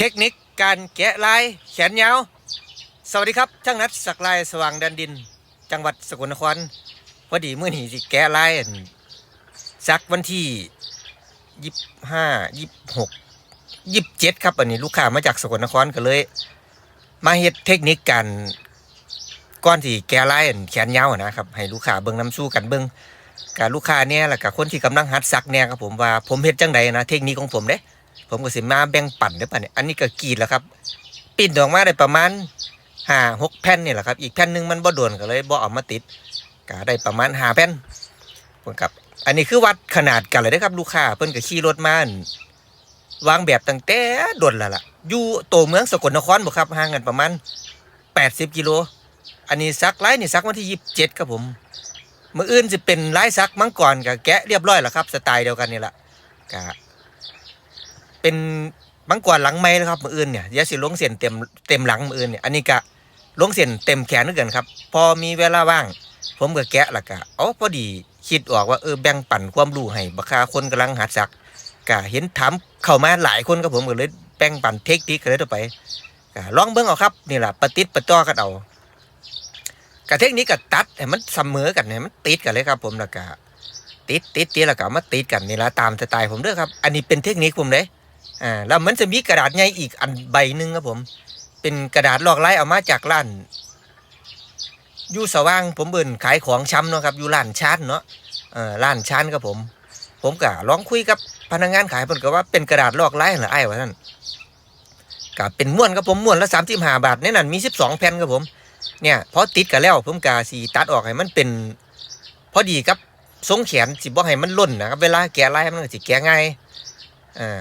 เทคนิคการแกะลายแขนยาว สวัสดีครับช่างนัดสักลายสว่างแดันดิน จังหวัดสกลนครพอดีเมื่อนี้สิแกะลายสักวันที่ยี่ห้ายี่หกยี่เจ็ดครับอันนี้ลูกค้ามาจากสกลนครก็เลย มาเฮ็ดเทคนิคการก้อนที่แกะลายแขนยาวนะครับให้ลูกค้าเบิ่งน้ำสู้กันเบิ่งกับลูกค้าเนี่ยแหล้วกับคนที่กำลังหัดซักเนี่ยครับผมว่าผมเฮ็ดจังใดนะเทคนิคของผมเด้ ผมก็สิมาแบ่งปั่นได้ป่ะเนี่ยอันนี้ก็กรีดแล้วครับ ปิ้นออกมาได้ประมาณห้าหกแผ่นนี่แหละครับ อีกแผ่นหนึ่งมันบ่โดนก็เลยบ่เอามาติดก็ได้ประมาณห้าแผ่นผมครับ อันนี้คือวัดขนาดกันเลยนะครับ ลูกค้าเพิ่นก็ขี่รถมันวางแบบตั้งแต่โดนแล้วล่ะ อยู่ตัวเมืองสกลนครบ่ครับห่างกันประมาณ80กิโล อันนี้ซักไลน์นี่ซักวันที่27ครับผมมื้ออื่นสิเป็นลายซักมังกรก็แกะเรียบร้อยแล้วครับ สไตล์เดียวกันนี่แหละก็ เป็นบังกวาดหลังไม้แล้วครับมืออื่นเนี่ยเดี๋ยวสิลงเส้นเต็มเต็มหลังมืออื่นเนี่ยอันนี้ก็ลงเส้นเต็มแขนนึกกันครับ พอมีเวลาว่าง ผมก็แกะละก็อ๋อพอดีคิดออกว่าเออแบ่งปันความรู้ให้บักคาคนกำลังหัดสักก็เห็นถามเข้ามาหลายคนครับผมก็เลยแบ่งปันเทคนิคกันเลยต่อไปก็ลองเบิ่งเอาครับนี่แหละประติดประต่อกันเอากับเทคนิคก็ตัดให้มันเสมอกันให้มันติดกันเลยครับ ผมล้วก็ติดติดติดล้วก็เอามาติดกันนี่ละตามสไตล์ผมเด้อครับ อันนี้เป็นเทคนิคผมเลย อ่าแล้วมันจะมีกระดาษใหญ่อีกอันใบหนึ่งครับผม เป็นกระดาษลอกลายเอามาจากร้านอยู่สว่างผมเบิ่นขายของช้ำเนาะครับอยู่ร้านชานเนาะเอ่อร้านชานครับผม ผมก็ลองคุยกับพนักงานขายเพิ่นก็ว่าเป็นกระดาษลอกลายเหรอไอ้วะท่านก็เป็นม้วนครับผมม้วนละสามสิบห้าบาทในนั้นมีสิบสองแผ่นครับผมเนี่ยพอติดกันแล้วผมกาสีตัดออกให้มันเป็นพอดีครับทรงแขนสิบ่ให้มันล่นนะครับเวลาแกะลายมันก็สิแกะง่ายอ่า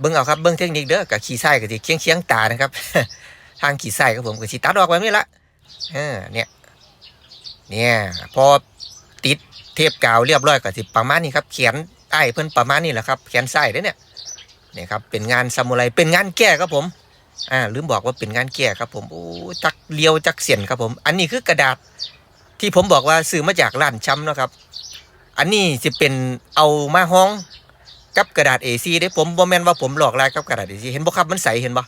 เบิ่งเอาครับเบิ่งเทคนิคเด้อกับขี้ไส้กับที่เคียงเคียงๆตานะครับ ทางขี้ไส้ครับผมก็สิตัดออกแบบนี้ละเออเนี่ยเนี่ยพอติดเทปกาวเรียบร้อยก็สิประมาณนี้ครับเขียนไอ้เพิ่นประมาณนี้แหละครับแขนไส้เด้เนี่ยเนี่ยครับเป็นงานซามูไรเป็นงานแก้ครับผมอ่าลืมบอกว่าเป็นงานแก้ครับผมโอ้จักเลียวจักเสียนครับผม อันนี้คือกระดาษที่ผมบอกว่าซื้อมาจากร้านช้ำนะครับ อันนี้จะเป็นเอามาห้อง กับกระดาษ A4 เด้ผมบ่แม่นว่าผมหลอกลายกับกระดาษ A4 เห็นบ่ครับมันใสเห็นบ่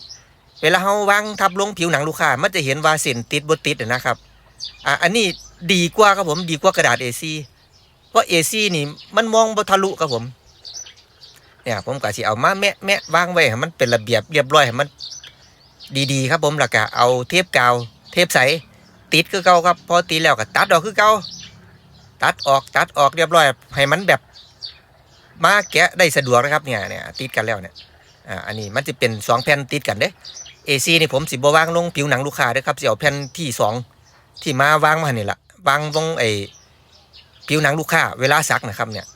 เวลาเฮาวางทับลงผิวหนังลูกค้ามันจะเห็นว่าเส้นติดบ่ติดนะครับอ่าอันนี้ดีกว่าครับผมดีกว่ากระดาษ A4 เพราะ A4 นี่มันมองบ่ทะลุครับผมเนี่ยผมก็สิเอามาแมะแมะวางไว้ให้มันเป็นระเบียบเรียบร้อยให้มันดีๆ ครับผมแล้วก็เอาเทปกาว เทปใสติดคือเก่าครับพอติดแล้วก็ตัดออกคือเก่าตัดออกตัดออกเรียบร้อยให้มันแบบ มาแกะได้สะดวกนะครับเนี่ยเนี่ยติดกันแล้วเนี่ยอ่าอันนี้มันจะเป็นสองแผ่นติดกันเด้ AC นี่ผมสิบวางลงผิวหนังลูกค้าด้อครับเสิเอาแผ่นที่สองที่มาวางมาเนี่แหละวางตรงไอ้ผิวหนังลูกค้าเวลาซักนะครับเนี่ย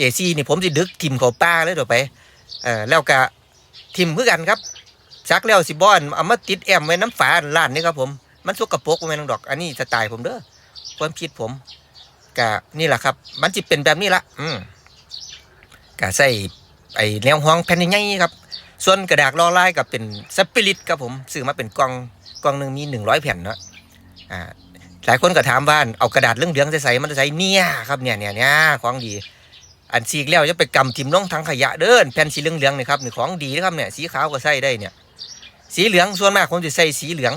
AC นี่ผมสิดึกทิมเขาป้าเลยเดี๋ยวไปเออแล้วก็ทิมเพื่อกันครับซักแล้วสิบอนเอามาติดแอมไว้น้ำฝาล้านนี่ครับผมมันสกปรกบ่แม่นดอก อันนี้สไตล์ผมเด้อความคิดผมก็นี่แหละครับ มันจะเป็นแบบนี้ละอืม ก็ใส่ไอ้แนวห้องแผ่นใหญ่ๆครับ ส่วนกระดาษลอลายกับเป็นสปิริตครับผมซื้อมาเป็นกล่องกล่องหนึ่งมีหนึ่งร้อยแผ่นเนาะอ่าหลายคนก็ถามว่าเอากระดาษเรื่องเหลืองใส่มันจะใส่เนี่ยครับเนี่ยเนี่ยเนี่ยของดี อันสีกแล้วจะไปกำทิมลงทางขยะเด้อแผ่นสีเหลืองๆนี่ครับนี่ของดีนะครับเนี่ยสีขาวก็ใส่ได้เนี่ย สีเหลืองส่วนมากผมจะใส่สีเหลือง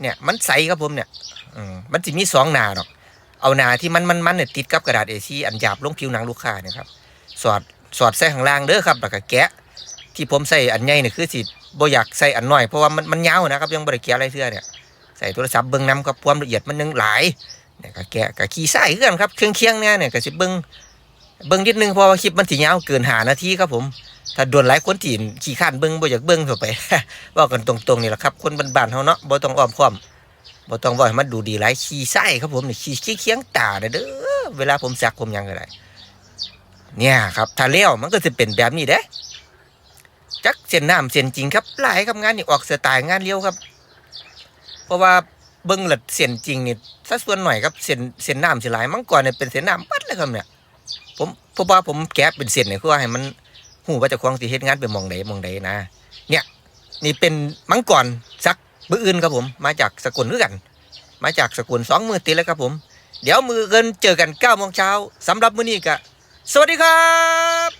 เนี่ยมันใสครับผมเนี่ยมันจะมีสองหนาดอกเอาหนาที่มันมันๆเนี่ยติดกับกระดาษเอซีอันหยาบลงผิวหนังลูกค้านี่ครับ สอด สอดใส่ข้างล่างเด้อครับแล้วก็แกะ ที่ผมใส่อันใหญ่เนี่ยคือสิบ่อยากใส่อันน้อยเพราะว่ามันมันยาวนะครับ ยังบ่ได้แกะอะไรเทื่อเนี่ยใส่โทรศัพท์เบิ่งนํครับความละเอียดมันยังหลายเนี่ยก็แกะก็ขี้ใส่คือกันครับเครื่องเคียงเนี่ยเนี่ยก็สิเบิ่งเบิ่งนิดนึงเพราะว่าคลิปมันสิยาวเกิน5นาทีครับผมถ้าด่วนหลายคนที่ขี้ข้านเบิ่งบ่อยากเบิ่งเข้าไปว่ากันตรงๆนี่แหละครับ คนบ้านๆเฮาเนาะบ่ต้องอ้อมค้อมบ่ต้องว่าให้มันดูดีหลายขี้ใส่ครับผมนี่ขี้ขี้เคียงตาเด้อเวลาผมสักผมยังก็ได้ เนี่ยครับถ้าเลี้ยวมันก็จะเป็นแบบนี้เด้จักเส้นน้ำเส้นจริงครับหลายครับงานนี่ออกสไตล์งานเลี้ยวครับ เพราะว่าเบิ้งหลัดเส้นจริงนี่สัดส่วนหน่อยครับเส้นเส้นน้ำสิหลายมังกรเนี่ยเป็นเส้นน้ำปัดเลยครับเนี่ย ผมเพราะว่าผมแกะเป็นเส้นเนี่ยคือว่าให้มันหูว่าจะควงที่เฮ็ดงานเป็นมองใดหมองใดนะ เนี่ย นี่เป็นมังกรซักมืออื่นครับผม มาจากสกุลด้วยกัน มาจากสกุลสองมือติแล้วครับผม เดี๋ยวมือเกินเจอกันเก้าโมงเช้าสำหรับมื้อนี้ก็ สวัสดีครับ